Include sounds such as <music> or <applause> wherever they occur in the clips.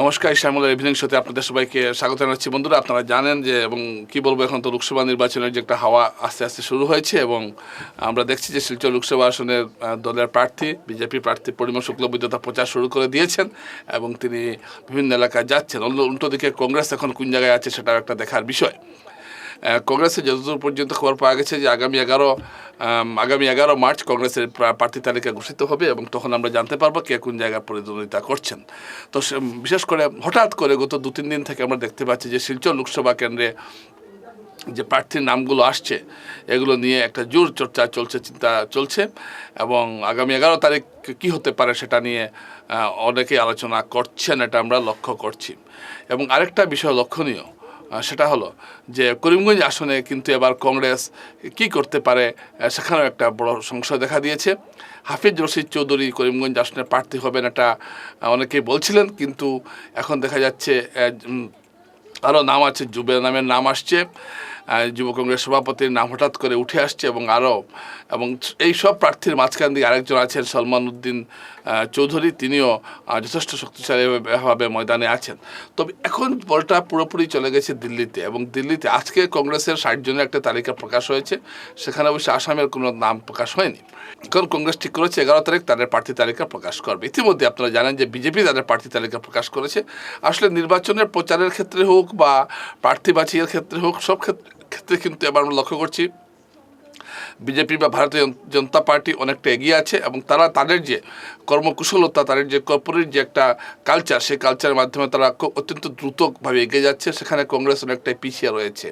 নমস্কার শ্যামলের ইভিনিং শোতে আপনাদের সবাইকে স্বাগত জানাচ্ছি। বন্ধুরা, আপনারা জানেন যে এবং কি বলব, এখন তো লোকসভা নির্বাচনের যে একটা হাওয়া আস্তে আস্তে শুরু হয়েছে এবং আমরা দেখছি যে শিলচর লোকসভা আসনের দলের প্রার্থী, বিজেপি প্রার্থী পরিমল শুক্লবৈদ্যতা প্রচার শুরু করে দিয়েছেন এবং তিনি বিভিন্ন এলাকায় যাচ্ছেন। অন্য উল্টো দিকে কংগ্রেস এখন কোন জায়গায় আছে সেটাও একটা দেখার বিষয়। আহ, কংগ্রেসের যতদূর পর্যন্ত খবর পাওয়া গেছে যে আগামী এগারো আগামী এগারো মার্চ কংগ্রেসের প্রা- প্রার্থী তালিকা ঘোষিত হবে এবং তখন আমরা জানতে পারব কে কোন জায়গায় প্রতিদ্বন্দ্বিতা করছেন। তো বিশেষ করে হঠাৎ করে গত দু তিন দিন থেকে আমরা দেখতে পাচ্ছি যে শিলচর লোকসভা কেন্দ্রে যে প্রার্থীর নামগুলো আসছে এগুলো নিয়ে একটা জোর চর্চা চলছে চিন্তা চলছে এবং আগামী এগারো তারিখ কি হতে পারে সেটা নিয়ে আহ, অনেকেই আলোচনা করছেন এটা আমরা লক্ষ্য করছি। এবং আরেকটা বিষয় লক্ষণীয় সেটা হলো যে করিমগঞ্জ আসনে কিন্তু এবার কংগ্রেস কি করতে পারে সেখানেও একটা বড় সংশয় দেখা দিয়েছে। হাফিজ রশিদ চৌধুরী করিমগঞ্জ আসনে প্রার্থী হবেন এটা অনেকেই বলছিলেন, কিন্তু এখন দেখা যাচ্ছে আরও নাম আছে যুবের নামের নাম আসছে। যুব কংগ্রেস সভাপতির নাম হঠাৎ করে উঠে আসছে এবং আরও এবং এই সব প্রার্থীর মাঝখান দিয়ে আরেকজন আছেন সলমান উদ্দিন চৌধুরী। তিনিও যথেষ্ট শক্তিশালীভাবে ময়দানে আছেন। তবে এখন বলটা পুরোপুরি চলে গেছে দিল্লিতে এবং দিল্লিতে আজকে কংগ্রেসের ষাট জনের একটা তালিকা প্রকাশ হয়েছে। সেখানে অবশ্যই আসামের কোনো নাম প্রকাশ হয়নি। এখন কংগ্রেস ঠিক করেছে, এগারো তারিখ তাদের প্রার্থী তালিকা প্রকাশ করবে। ইতিমধ্যে আপনারা জানেন যে বিজেপি তাদের প্রার্থী তালিকা প্রকাশ করেছে। আসলে নির্বাচনের প্রচারের ক্ষেত্রে হোক বা প্রার্থী বাছিয়ের ক্ষেত্রে হোক, সব ক্ষেত্রে ক্ষেত্রে কিন্তু এবার আমরা লক্ষ্য করছি, বিজেপি বা ভারতীয় জনতা পার্টি অনেকটা এগিয়ে আছে এবং তারা তাদের যে কর্মকুশলতা, তাদের যে কর্পোরেট যে একটা কালচার সেই কালচারের মাধ্যমে তারা অত্যন্ত দ্রুতভাবে এগিয়ে যাচ্ছে। সেখানে কংগ্রেস অনেকটাই পিছিয়ে রয়েছে।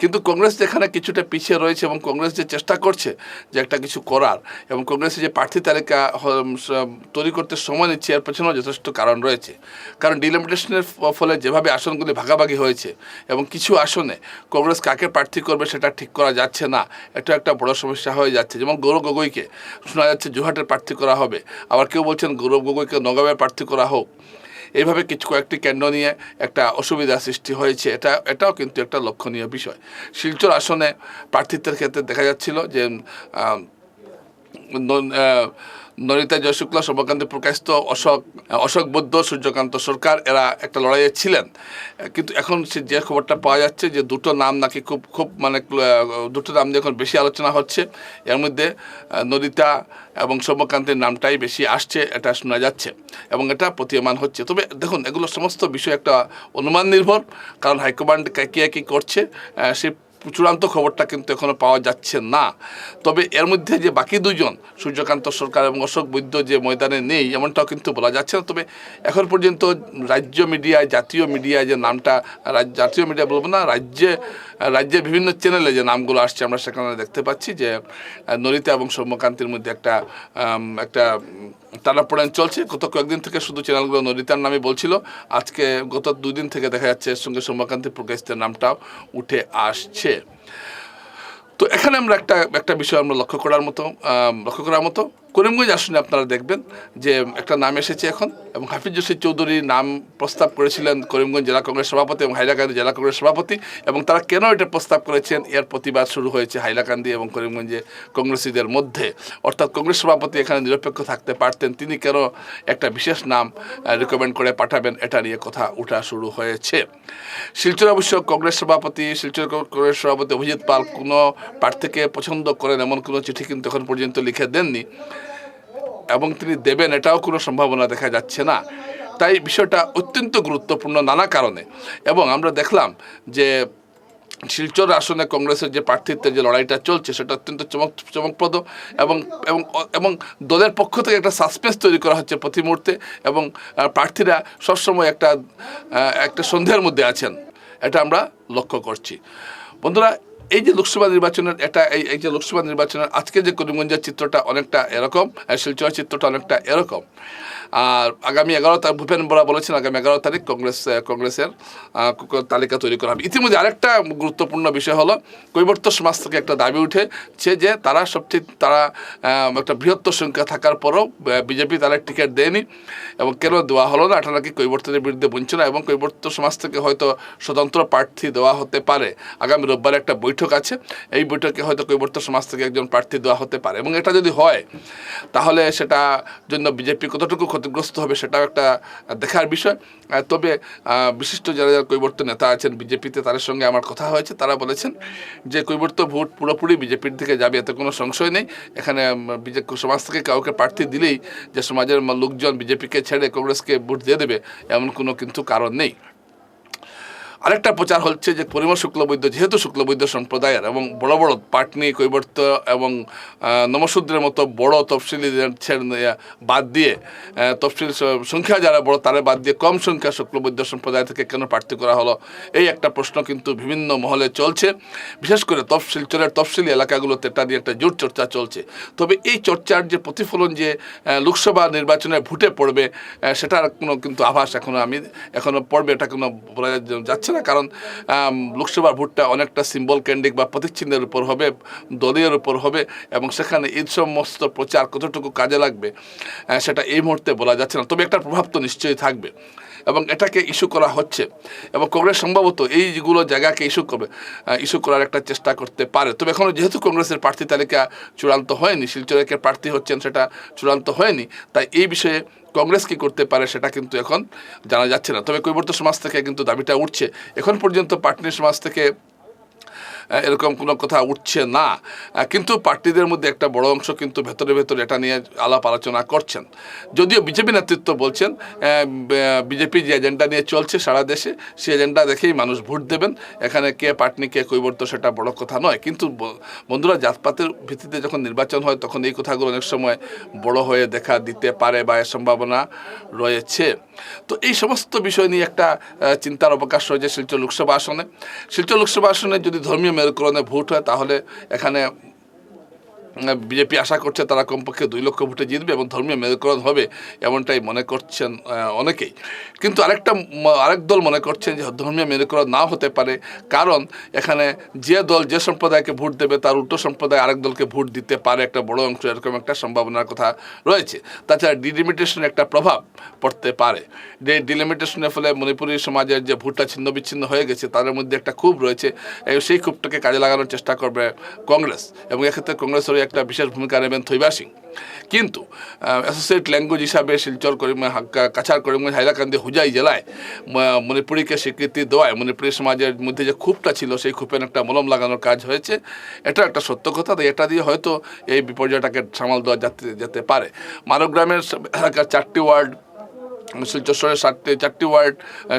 কিন্তু কংগ্রেস যেখানে কিছুটা পিছিয়ে রয়েছে এবং কংগ্রেস যে চেষ্টা করছে যে একটা কিছু করার এবং কংগ্রেসের যে প্রার্থী তালিকা তৈরি করতে সময় নিচ্ছে, এর পেছনেও যথেষ্ট কারণ রয়েছে। কারণ ডিলিমিটেশনের ফলে যেভাবে আসনগুলি ভাগাভাগি হয়েছে এবং কিছু আসনে কংগ্রেস কাকে প্রার্থী করবে সেটা ঠিক করা যাচ্ছে না, এটা একটা বড় সমস্যা হয়ে যাচ্ছে। যেমন গৌরব গগৈকে শোনা যাচ্ছে, জোহাটের প্রার্থী করা হবে। আবার কেউ বলছেন গৌরব গগৈকে নগাঁওয়ের প্রার্থী করা হোক। এইভাবে কিছু কয়েকটি কেন্দ্র নিয়ে একটা অসুবিধা সৃষ্টি হয়েছে। এটা, এটাও কিন্তু একটা লক্ষণীয় বিষয়। শিলচর আসনে প্রার্থিত্বের ক্ষেত্রে দেখা যাচ্ছিল যে নরিতা জয়শুক্ল, সর্বকান্ত প্রকাশিত অশোক অশোক বৌদ্ধ, সূর্যকান্ত সরকার, এরা একটা লড়াইয়ে ছিলেন। কিন্তু এখন সে যে খবরটা পাওয়া যাচ্ছে যে দুটো নাম নাকি খুব খুব মানে দুটো নাম নিয়ে এখন বেশি আলোচনা হচ্ছে। এর মধ্যে নরিতা এবং সৌম্যকান্তের নামটাই বেশি আসছে, এটা শোনা যাচ্ছে। এবং এটা প্রতীয়মান হচ্ছে। তবে দেখুন, এগুলো সমস্ত বিষয় একটা অনুমান নির্ভর। কারণ হাইকমান্ড কে, কী করছে সে চূড়ান্ত খবরটা কিন্তু এখনও পাওয়া যাচ্ছে না। তবে এর মধ্যে যে বাকি দুজন, সূর্যকান্ত সরকার এবং অশোক বৈদ্য যে ময়দানে নেই, এমনটাও কিন্তু বলা যাচ্ছে না। তবে এখন পর্যন্ত রাজ্য মিডিয়ায়, জাতীয় মিডিয়ায় যে নামটা জাতীয় মিডিয়া বলব না, রাজ্যে রাজ্যের বিভিন্ন চ্যানেলে যে নামগুলো আসছে, আমরা সেখানে দেখতে পাচ্ছি যে নরিতা এবং সৌম্যকান্তের মধ্যে একটা একটা টানাপোড়েন চলছে। গত কয়েকদিন থেকে শুধু চ্যানেলগুলো নরিতার নামে বলছিল। আজকে গত দুই দিন থেকে দেখা যাচ্ছে এর সঙ্গে সৌম্যকান্তি প্রকাশিতের নামটাও উঠে আসছে। তো এখানে আমরা একটা একটা বিষয় আমরা লক্ষ্য করার মতো লক্ষ্য করার মতো। করিমগঞ্জ আসনে আপনারা দেখবেন যে একটা নাম এসেছে এখন, এবং হাফিজ জসির চৌধুরী নাম প্রস্তাব করেছিলেন করিমগঞ্জ জেলা কংগ্রেস সভাপতি এবং হাইলাকান্দি জেলা কংগ্রেস সভাপতি, এবং তারা কেন এটা প্রস্তাব করেছেন? এর প্রতিবাদ শুরু হয়েছে হাইলাকান্দি এবং করিমগঞ্জে কংগ্রেসীদের মধ্যে। অর্থাৎ কংগ্রেস সভাপতি এখানে নিরপেক্ষ থাকতে পারতেন, তিনি কেন একটা বিশেষ নাম রিকমেন্ড করে পাঠাবেন এটা নিয়ে কথা ওঠা শুরু হয়েছে। শিলচর অবশ্য কংগ্রেস সভাপতি, শিলচর কংগ্রেস সভাপতি অভিজিৎ পাল কোনো প্রার্থীকে পছন্দ করেন এমন কোনো চিঠি কিন্তু এখন পর্যন্ত লিখে দেননি। এবং তিনি দেবেন এটাও কোনো সম্ভাবনা দেখা যাচ্ছে না। তাই বিষয়টা অত্যন্ত গুরুত্বপূর্ণ নানা কারণে। এবং আমরা দেখলাম যে শিলচর আসনে কংগ্রেসের যে প্রার্থিত্বের যে লড়াইটা চলছে, সেটা অত্যন্ত চমক, চমকপ্রদ এবং এবং এবং দলের পক্ষ থেকে একটা সাসপেন্স তৈরি করা হচ্ছে প্রতি মুহূর্তে এবং প্রার্থীরা সবসময় একটা একটা সন্দেহের মধ্যে আছেন। এটা আমরা লক্ষ্য করছি। বন্ধুরা এই যে লোকসভা নির্বাচনের এটা, এই যে লোকসভা নির্বাচনের আজকে যে করিমগঞ্জের চিত্রটা অনেকটা এরকম, আর শিলচরের চিত্রটা অনেকটা এরকম। আর আগামী এগারো তারিখ, ভূপেন বরা বলেছেন আগামী এগারো তারিখ কংগ্রেস কংগ্রেসের তালিকা তৈরি করা হবে। ইতিমধ্যে আরেকটা গুরুত্বপূর্ণ বিষয় হলো, কৈবর্ত সমাজ থেকে একটা দাবি উঠেছে যে তারা সবচেয়ে, তারা একটা বৃহত্তর সংখ্যা থাকার পরও বিজেপি তাদের টিকিট দেয়নি এবং কেন দেওয়া হলো না, এটা নাকি কৈবর্তনের বিরুদ্ধে বঞ্চনা এবং কৈবর্ত সমাজ থেকে হয়তো স্বতন্ত্র প্রার্থী দেওয়া হতে পারে। আগামী রোববার একটা বৈঠক বৈঠক আছে। এই বৈঠকে হয়তো কৈবর্ত সমাজ থেকে একজন প্রার্থী দেওয়া হতে পারে এবং এটা যদি হয়, তাহলে সেটা জন্য বিজেপি কতটুকু ক্ষতিগ্রস্ত হবে সেটাও একটা দেখার বিষয়। তবে বিশিষ্ট যারা যারা কৈবর্ত নেতা আছেন, বিজেপিতে তাদের সঙ্গে আমার কথা হয়েছে, তারা বলেছেন যে কৈবর্ত ভোট পুরোপুরি বিজেপির দিকে যাবে, এতে কোনো সংশয় নেই। এখানে বিজেপি সমাজ থেকে কাউকে প্রার্থী দিলেই যে সমাজের লোকজন বিজেপিকে ছেড়ে কংগ্রেসকে ভোট দিয়ে দেবে, এমন কোনো কিন্তু কারণ নেই। আরেকটা প্রচার হচ্ছে যে পরিমল শুক্লবৈদ্য যেহেতু শুক্লবৈদ্য সম্প্রদায়ের এবং বড় বড় পাটনি কৈবর্ত এবং আহ, নমশূদ্রের মতো বড় তফসিলি বাদ দিয়ে তফসিল সংখ্যা যারা বড় তারা বাদ দিয়ে কম সংখ্যা শুক্লবৈদ্য সম্প্রদায় থেকে কেন প্রার্থী করা হলো? এই একটা প্রশ্ন কিন্তু বিভিন্ন মহলে চলছে। বিশেষ করে তফসিলচরের তফসিলি এলাকাগুলোতে এটা নিয়ে একটা জোর চর্চা চলছে। তবে এই চর্চার যে প্রতিফলন যে লোকসভা নির্বাচনে ভোটে পড়বে সেটার কোনো কিন্তু আভাস এখনও আমি এখনও পড়বে এটা কোনো বলা যা- যাচ্ছে না? কারণ লোকসভা ভোটটা অনেকটা সিম্বল কেন্দ্রিক বা প্রতিচ্ছিন্নের উপর হবে দলীয়ের উপর হবে এবং সেখানে এই সমস্ত প্রচার কতটুকু কাজে লাগবে সেটা এই মুহূর্তে বলা যাচ্ছে না। তবে একটা প্রভাব তো নিশ্চয়ই থাকবে। এবং এটাকে ইস্যু করা হচ্ছে। এবং কংগ্রেস সম্ভবত এইগুলো জায়গাকে ইস্যু করবে ইস্যু করার একটা চেষ্টা করতে পারে। তবে এখনও যেহেতু কংগ্রেসের প্রার্থী তালিকা চূড়ান্ত হয়নি শিলচরে কে প্রার্থী হচ্ছেন সেটা চূড়ান্ত হয়নি, তাই এই বিষয়ে কংগ্রেস কি করতে পারে সেটা কিন্তু এখন জানা যাচ্ছে না। তবে কৈবর্ত সমাজ থেকে কিন্তু দাবিটা উঠছে। এখন পর্যন্ত পাটনি সমাজ থেকে এরকম কোনো কথা উঠছে না। কিন্তু পার্টিদের মধ্যে একটা বড় অংশ কিন্তু ভেতরে ভেতরে এটা নিয়ে আলাপ আলোচনা করছেন। যদিও বিজেপি নেতৃত্ব বলছেন বিজেপি যে এজেন্ডা নিয়ে চলছে সারা দেশে, সেই এজেন্ডা দেখেই মানুষ ভোট দেবেন, এখানে কে পাটনি কে কৈবর্ত সেটা বড় কথা নয়। কিন্তু বন্ধুরা, জাতপাতের ভিত্তিতে যখন নির্বাচন হয়, তখন এই কথাগুলো অনেক সময় বড় হয়ে দেখা দিতে পারে বা এর সম্ভাবনা রয়েছে। তো এই সমস্ত বিষয় নিয়ে একটা চিন্তার অবকাশ রয়েছে শিলচর লোকসভা আসনে। শিলচর লোকসভা আসনে যদি ধর্মীয় মেরুকরণে ভোট হয় তাহলে এখানে বিজেপি আশা করছে তারা কমপক্ষে দুই লক্ষ ভোটে জিতবে এবং ধর্মীয় মেরুকরণ হবে এমনটাই মনে করছেন অনেকেই। কিন্তু আরেকটা আরেক দল মনে করছেন যে ধর্মীয় মেরুকরণ না হতে পারে, কারণ এখানে যে দল, যে সম্প্রদায়কে ভোট দেবে তার উল্টো সম্প্রদায় আরেক দলকে ভোট দিতে পারে একটা বড় অংশ, এরকম একটা সম্ভাবনার কথা রয়েছে। তাছাড়া ডিলিমিটেশনের একটা প্রভাব পড়তে পারে। যে ডিলিমিটেশনের ফলে মণিপুরী সমাজের যে ভোটটা ছিন্ন বিচ্ছিন্ন হয়ে গেছে, তাদের মধ্যে একটা ক্ষোভ রয়েছে সেই ক্ষোভটাকে কাজে লাগানোর চেষ্টা করবে কংগ্রেস। এবং এক্ষেত্রে কংগ্রেসের একটা বিশেষ ভূমিকা নেবেন থৈবা সিং। কিন্তু অ্যাসোসিয়েট ল্যাঙ্গুয়েজ হিসাবে শিলচর করিম কাছার করিমগঞ্জ, হাইলাকান্দি, হুজাই জেলায় মণিপুরীকে স্বীকৃতি দেওয়ায় মণিপুরী সমাজের মধ্যে যে ক্ষোভটা ছিল, সেই ক্ষোভের একটা মলম লাগানোর কাজ হয়েছে। এটা একটা সত্য কথা, তাই এটা দিয়ে হয়তো এই বিপর্যয়টাকে সামাল দেওয়া যাতে, যেতে পারে। মানবগ্রামের এলাকার চারটি ওয়ার্ড শিলচর শহরের ষাটটি চারটি ওয়ার্ড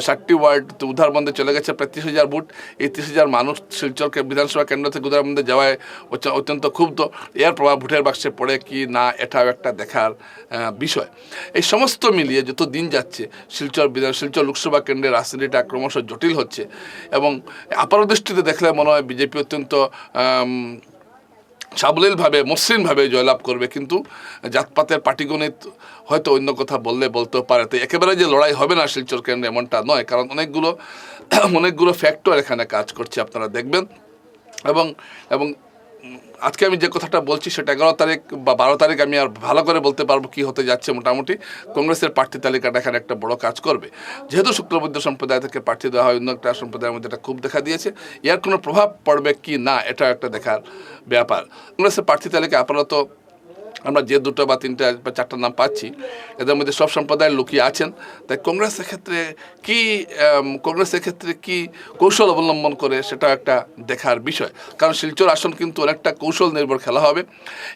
ষাটটি ওয়ার্ড তো উধারবন্দে চলে গেছে প্রায় তিরিশ হাজার ভোট এই তিরিশ হাজার মানুষ শিলচরকে বিধানসভা কেন্দ্র থেকে উধারবন্দে যাওয়ায় অত্যন্ত ক্ষুব্ধ। এর প্রভাব ভোটের বাক্সে পড়ে কি না, এটাও একটা দেখার বিষয়। এই সমস্ত মিলিয়ে যত দিন যাচ্ছে, শিলচর বিধান শিলচর লোকসভা কেন্দ্রের রাজনীতিটা ক্রমশ জটিল হচ্ছে এবং আপার দৃষ্টিতে দেখলে মনে হয় বিজেপি অত্যন্ত সাবলীলভাবে, মসৃণভাবে জয়লাভ করবে। কিন্তু জাতপাতের পাটিগণিত হয়তো অন্য কথা বললে বলতেও পারে। তো একেবারে যে লড়াই হবে না শিলচর কেন্দ্রে এমনটা নয়, কারণ অনেকগুলো <clears throat> অনেকগুলো ফ্যাক্টর এখানে কাজ করছে, আপনারা দেখবেন। এবং এবং আজকে আমি যে কথাটা বলছি সেটা এগারো তারিখ বা বারো তারিখ আমি আর ভালো করে বলতে পারব কি হতে যাচ্ছে মোটামুটি। কংগ্রেসের প্রার্থী তালিকাটা এখানে একটা বড় কাজ করবে। যেহেতু শুক্লবৈদ্য সম্প্রদায় থেকে প্রার্থী দেওয়া হয়, অন্য একটা সম্প্রদায়ের মধ্যে এটা খুব দেখা দিয়েছে। এর কোনো প্রভাব পড়বে কি না, এটা একটা দেখার ব্যাপার। কংগ্রেসের প্রার্থী তালিকা আপাতত আমরা যে দুটো বা তিনটা বা চারটা নাম পাচ্ছি, এদের মধ্যে সব সম্প্রদায়ের লোকই আছেন। তাই কংগ্রেসের ক্ষেত্রে কি কংগ্রেসের ক্ষেত্রে কি কৌশল অবলম্বন করে সেটা একটা দেখার বিষয়। কারণ শিলচর আসন কিন্তু অনেকটা কৌশল নির্ভর খেলা হবে।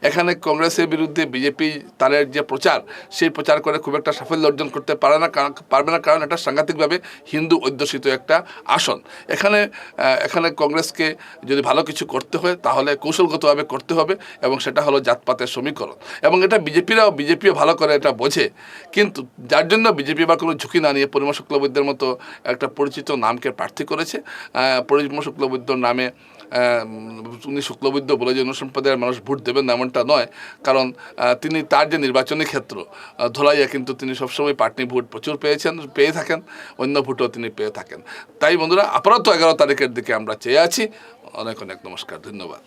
এখানে কংগ্রেসের বিরুদ্ধে বিজেপি তাদের যে প্রচার, সেই প্রচার করে খুব একটা সাফল্য অর্জন করতে পারে না পারবে না, কারণ এটা সাংঘাতিকভাবে হিন্দু অধ্যুষিত একটা আসন। এখানে এখানে কংগ্রেসকে যদি ভালো কিছু করতে হয়, তাহলে কৌশলগতভাবে করতে হবে এবং সেটা হলো জাতপাতের সমীকরণ। এবং এটা বিজেপিরাও, বিজেপিও ভালো করে এটা বোঝে। কিন্তু যার জন্য বিজেপি বা কোনো ঝুঁকি না নিয়ে পরিমা শুক্লবৈদ্যের মতো একটা পরিচিত নামকে প্রার্থী করেছে পরিমা শুক্লবৈদ্যর নামে উনি শুক্লবৈদ্য বলে যে অন্য সম্প্রদায়ের মানুষ ভোট দেবেন এমনটা নয়। কারণ তিনি তার যে নির্বাচনী ক্ষেত্র ধলাইয়া কিন্তু তিনি সবসময় পার্টি ভোট প্রচুর পেয়েছেন, পেয়ে থাকেন, অন্য ভোটও তিনি পেয়ে থাকেন। তাই বন্ধুরা, আপাতত এগারো তারিখের দিকে আমরা চেয়ে আছি। অনেক অনেক নমস্কার, ধন্যবাদ।